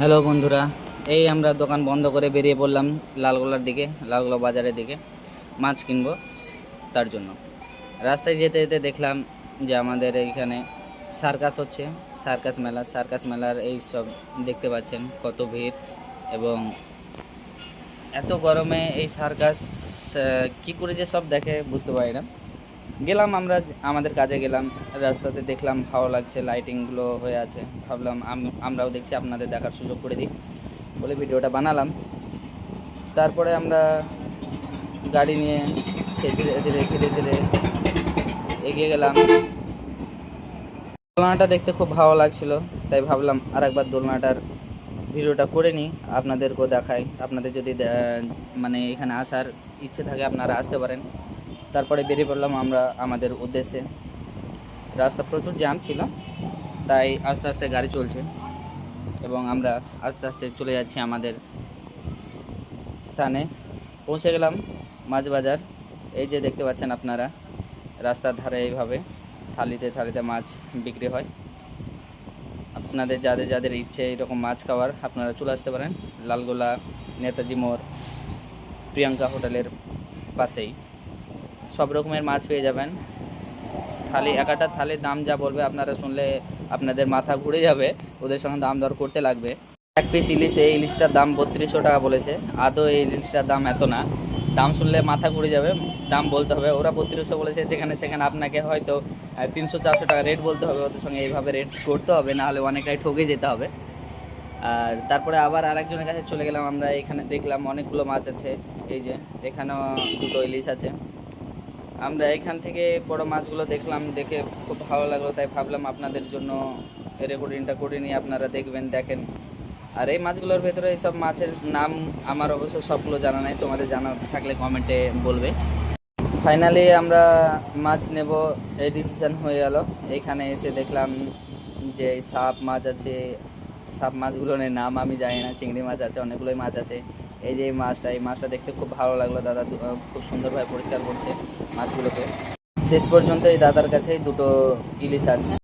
Hello বন্ধুরা, এই আমরা দোকান বন্ধ করে বেরিয়ে পড়লাম লালগোলার দিকে, লালগোলা বাজারের দিকে। মাছ কিনবো তার জন্য। রাস্তায় যেতে যেতে দেখলাম যে আমাদের এইখানে সার্কাস হচ্ছে, সার্কাস মেলা। সার্কাস মেলার এই সব দেখতে পাচ্ছেন কত ভিড় এবং এত গরমে এই সার্কাস কি করে যে সব দেখে বুঝতে পারি না। গেলাম আমরা, আমাদের কাজে গেলাম, রাস্তাতে দেখলাম ভালো লাগছে লাইটিংগুলো হয়ে আছে। ভাবলাম আমরাও দেখছি, আপনাদের দেখার সুযোগ করে দিই বলে ভিডিওটা বানালাম। তারপরে আমরা গাড়ি নিয়ে সে ধীরে ধীরে ধীরে ধীরে এগিয়ে গেলাম। দোলনাটা দেখতে খুব ভালো লাগছিল, তাই ভাবলাম আর একবার দোলনাটার ভিডিওটা করে নিই, আপনাদেরকেও দেখাই। আপনাদের যদি মানে এখানে আসার ইচ্ছে থাকে, আপনারা আসতে পারেন। তারপরে বেরিয়ে পড়লাম আমরা আমাদের উদ্দেশ্যে। রাস্তা প্রচুর জ্যাম ছিল, তাই আস্তে আস্তে গাড়ি চলছে এবং আমরা আস্তে আস্তে চলে যাচ্ছি আমাদের স্থানে। পৌঁছে গেলাম মাছ বাজার এই যে দেখতে পাচ্ছেন আপনারা, রাস্তার ধারে এইভাবে থালিতে থালিতে মাছ বিক্রি হয়। আপনাদের যাদের যাদের ইচ্ছে এরকম মাছ খাওয়ার, আপনারা চলে আসতে পারেন। লালগোলা, নেতাজি মোড়, প্রিয়াঙ্কা হোটেলের পাশেই। সব রকমের মাছ পেয়ে যাবেন। থালি, এক একটা থালির দাম যা বলবে আপনারা শুনলে আপনাদের মাথা ঘুরে যাবে, ওদের সঙ্গে দাম দর করতে লাগবে। এক পিস ইলিশ, এই ইলিশটার দাম বত্রিশশো টাকা বলেছে, আদৌ এই ইলিশটার দাম এত না। দাম শুনলে মাথা ঘুরে যাবে, দাম বলতে হবে, ওরা বত্রিশশো বলেছে, যেখানে সেখানে আপনাকে হয়তো তিনশো, চারশো টাকা রেট বলতে হবে, ওদের সঙ্গে এইভাবে রেট করতে হবে, না হলে অনেকটাই ঠকে যেতে হবে। আর তারপরে আবার আরেকজনের কাছে চলে গেলাম, আমরা এখানে দেখলাম অনেকগুলো মাছ আছে, এই যে, এখানেও দুটো ইলিশ আছে। আমরা এখান থেকে বড় মাছগুলো দেখলাম, দেখে খুব ভালো লাগল, তাই ভাবলাম আপনাদের জন্য রেকর্ডিংটা করে নিয়ে আপনারা দেখবেন, দেখেন। আর এই মাছগুলোর ভেতরে এইসব মাছের নাম আমার অবশ্য সবগুলো জানা নাই, তোমাদের জানা থাকলে কমেন্টে বলবে। ফাইনালি আমরা মাছ নেব, এই ডিসিশন হয়ে গেল। এইখানে এসে দেখলাম যে সাপ মাছ আছে, সাপ মাছগুলোর নাম আমি জানি না, চিংড়ি মাছ আছে, অনেকগুলোই মাছ আছে। এই যে এই মাছটা এই মাছটা দেখতে খুব ভালো লাগল, দাদা খুব সুন্দরভাবে পরিষ্কার করছে মাছগুলোকে। শেষ পর্যন্ত এই দাদার কাছে দুটো ইলিশ আছে।